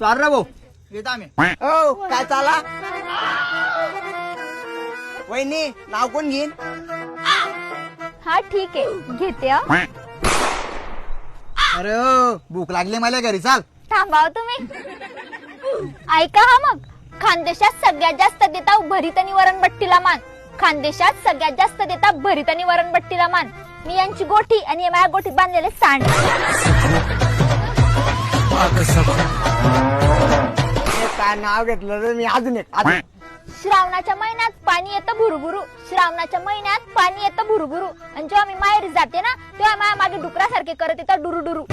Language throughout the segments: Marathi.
चाल रे भाऊ. येतो आम्ही. हो काय चाला? वहिनी नाव कोण घेईन? हा ठीक आहे. घेते हं. अरे हो भूक लागली मला घरी चाल. थांबाव तुम्ही. ऐका हा मग. खानदेशात सगळ्यात जास्त देता भरीत आणि वरणबट्टीला मान. खानदेशात सगळ्यात जास्त देता भरीत आणि वरणबट्टीला मान. मी यांची गोठी आणि या माझ्या गोठीत बांधलेले सांड. हे काय नाव घेतलं रे मी अजून एक अजून श्रावणाच्या महिन्यात पाणी येतं भुरुभुरू. श्रावणाच्या महिन्यात पाणी येतं भुरुभुरू. आणि जेव्हा मी माहेरी जाते ना तेव्हा माझ्या मागे डुकरासारखे करत येतं डुरू डुरू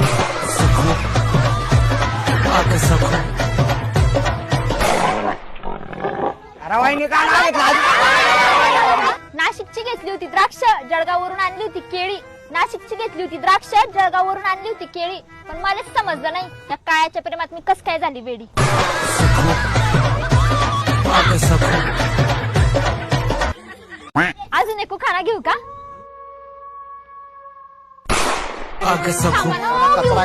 अरे वहिनी काय नाव घेतलं अजून? नाशिकची घेतली होती द्राक्ष जळगाववरून आणली होती केळी. नाशिकची घेतली होती द्राक्ष जळगाववरून आणली होती केळी पण मलाच समजलं नाही त्या काळ्याच्या प्रेमात मी कस काय झाली वेडी अजून एक खाना घेऊ का थांबा ना? थांबा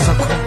थांबा.